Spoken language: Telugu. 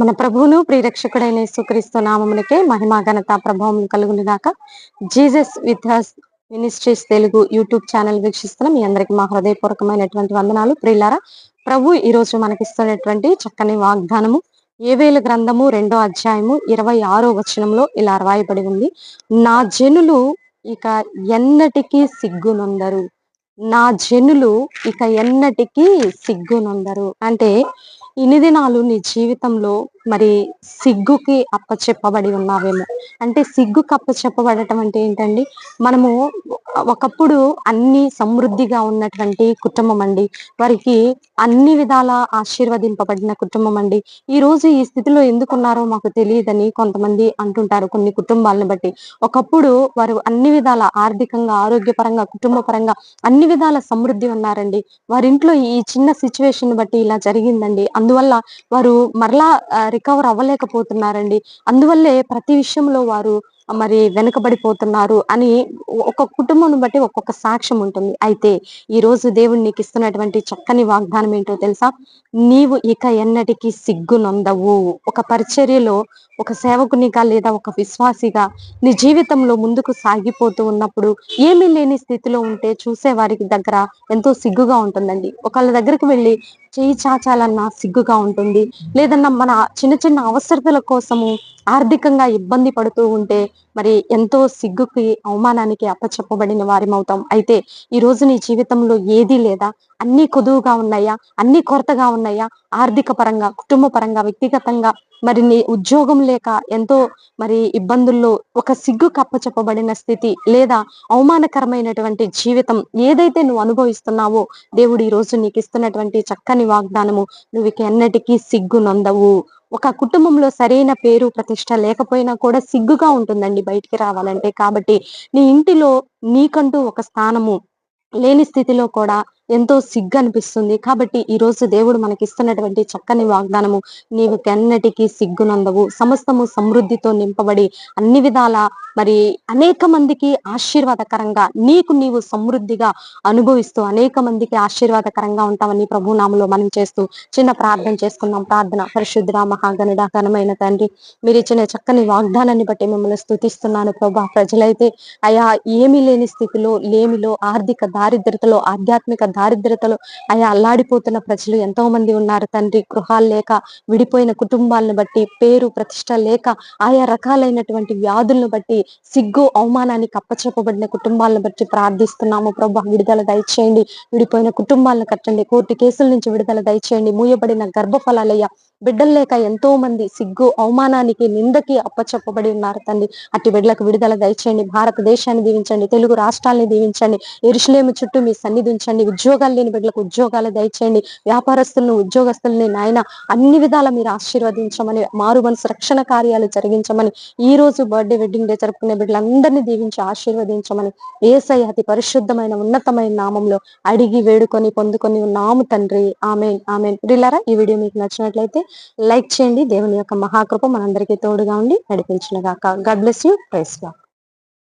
మన ప్రభువును ప్రియరక్షకుడైన సుక్రీస్తు నామమునకే మహిమా ఘనత ప్రభావం కలుగును గాక Jesus with ministries Telugu YouTube channel వీక్షిస్తున్న మీ అందరికి మా హృదయపూర్వకమైనటువంటి వందనాలు. ప్రియులారా ప్రభు ఈ రోజు మనకిస్తున్నటువంటి చక్కని వాగ్దానము ఏవేల గ్రంథము రెండో అధ్యాయము ఇరవై ఆరో వచనంలో ఇలా రాయబడి ఉంది. నా జనులు ఇక ఎన్నటికీ సిగ్గునొందరు. నా జనులు ఇక ఎన్నటికీ సిగ్గునొందరు. అంటే ఇన్ని దినాలు నీ జీవితంలో మరి సిగ్గుకి అప్పచెప్పబడి ఉన్నావేమో. అంటే సిగ్గుకి అప్పచెప్పబడటం అంటే ఏంటండి? మనము ఒకప్పుడు అన్ని సమృద్ధిగా ఉన్నటువంటి కుటుంబం అండి. వారికి అన్ని విధాల ఆశీర్వదింపబడిన కుటుంబం అండి. ఈ రోజు ఈ స్థితిలో ఎందుకున్నారో మాకు తెలియదని కొంతమంది అంటుంటారు కొన్ని కుటుంబాలను బట్టి. ఒకప్పుడు వారు అన్ని విధాల ఆర్థికంగా ఆరోగ్యపరంగా కుటుంబ పరంగా అన్ని విధాల సమృద్ధి ఉన్నారండి. వారింట్లో ఈ చిన్న సిచ్యువేషన్ బట్టి ఇలా జరిగిందండి. అందువల్ల వారు మరలా రికవర్ అవ్వలేకపోతున్నారండి. అందువల్లే ప్రతి విషయంలో వారు మరి వెనుకబడిపోతున్నారు అని ఒక కుటుంబం బట్టి ఒక్కొక్క సాక్ష్యం ఉంటుంది. అయితే ఈ రోజు దేవుడు నీకు ఇస్తున్నటువంటి చక్కని వాగ్దానం ఏంటో తెలుసా? నీవు ఇక ఎన్నటికీ సిగ్గు నొందవు. ఒక పరిచర్యలో ఒక సేవకునిగా లేదా ఒక విశ్వాసిగా నీ జీవితంలో ముందుకు సాగిపోతూ ఉన్నప్పుడు ఏమీ లేని స్థితిలో ఉంటే చూసే వారికి దగ్గర ఎంతో సిగ్గుగా ఉంటుందండి. ఒకళ్ళ దగ్గరికి వెళ్ళి చేయి చాచాలన్నా సిగ్గుగా ఉంటుంది లేదన్నా మన చిన్న చిన్న అవసరతల కోసము ఆర్థికంగా ఇబ్బంది పడుతూ ఉంటే మరి ఎంతో సిగ్గుకి అవమానానికి అప్పచెప్పబడిన వారిమవుతాం. అయితే ఈ రోజు నీ జీవితంలో ఏదీ లేదా అన్ని కుదువుగా ఉన్నాయా? అన్ని కొరతగా ఉన్నాయా? ఆర్థిక పరంగా కుటుంబ పరంగా వ్యక్తిగతంగా? మరి నీ ఉద్యోగం లేక ఎంతో మరి ఇబ్బందుల్లో ఒక సిగ్గు కప్పచెప్పబడిన స్థితి లేదా అవమానకరమైనటువంటి జీవితం ఏదైతే నువ్వు అనుభవిస్తున్నావో దేవుడు ఈ రోజు నీకు ఇస్తున్నటువంటి చక్కని వాగ్దానము నువ్వు ఎన్నటికీ సిగ్గు నొందవు. ఒక కుటుంబంలో సరైన పేరు ప్రతిష్ట లేకపోయినా కూడా సిగ్గుగా ఉంటుందండి బయటికి రావాలంటే. కాబట్టి నీ ఇంటిలో నీకంటూ ఒక స్థానము లేని స్థితిలో కూడా ఎంతో సిగ్గు అనిపిస్తుంది కాబట్టి ఈ రోజు దేవుడు మనకిస్తున్నటువంటి చక్కని వాగ్దానము నీవు కెన్నటికి సిగ్గునందవు సమస్తము సమృద్ధితో నింపబడి అన్ని విధాల మరి అనేక మందికి ఆశీర్వాదకరంగా నీకు నీవు సమృద్ధిగా అనుభవిస్తూ అనేక మందికి ఆశీర్వాదకరంగా ఉంటామని ప్రభునామంలో మనం చేస్తూ చిన్న ప్రార్థన చేసుకుందాం. ప్రార్థన. పరిశుద్ధ మహాగణుడ ఘనమైన తండ్రి మీరు ఇచ్చిన చక్కని వాగ్దానాన్ని బట్టి మిమ్మల్ని స్థుతిస్తున్నాను ప్రభా. ప్రజలైతే అయా ఏమీ లేని స్థితిలో లేమిలో ఆర్థిక దారిద్రతలో ఆధ్యాత్మిక దారిద్రతలో ఆయా అల్లాడిపోతున్న ప్రజలు ఎంతో మంది ఉన్నారు. తండ్రి గృహాలు లేక విడిపోయిన కుటుంబాలను బట్టి పేరు ప్రతిష్ట లేక ఆయా రకాలైనటువంటి వ్యాధులను బట్టి సిగ్గు అవమానానికి అప్పచెప్పబడిన కుటుంబాలను బట్టి ప్రార్థిస్తున్నాము. ప్రభు విడుదల దయచేయండి. విడిపోయిన కుటుంబాలను కట్టండి. కోర్టు కేసుల నుంచి విడుదల దయచేయండి. మూయబడిన గర్భఫలాలయ్యా బిడ్డలు లేక ఎంతో మంది సిగ్గు అవమానానికి నిందకి అప్పచెప్పబడి ఉన్నారు తండ్రి. అట్టి బిడ్డలకు విడుదల దయచేయండి. భారతదేశాన్ని దీవించండి. తెలుగు రాష్ట్రాలని దీవించండి. ఎరుషులేము చుట్టూ మీ సన్నిధించండి ఉద్యోగాలు లేని బిడ్డలకు ఉద్యోగాలు దయచేయండి. వ్యాపారస్తులను ఉద్యోగస్తుల్ని నాయన అన్ని విధాల మీరు ఆశీర్వదించమని మారు మనసు రక్షణ కార్యాలు జరిగించమని ఈ రోజు బర్త్డే వెడ్డింగ్ డే జరుపుకునే బిడ్డలందరినీ దీవించి ఆశీర్వదించమని ఏసై అతి పరిశుద్ధమైన ఉన్నతమైన నామంలో అడిగి వేడుకొని పొందుకొని ఉన్నాము తండ్రి. ఆమె ఆమె రిల్లరా ఈ వీడియో మీకు నచ్చినట్లయితే లైక్ చేయండి. దేవుని యొక్క మహాకృప మనందరికీ తోడుగా ఉండి నడిపించిన గాక గాడ్ బ్లెస్ యూ ప్రైస్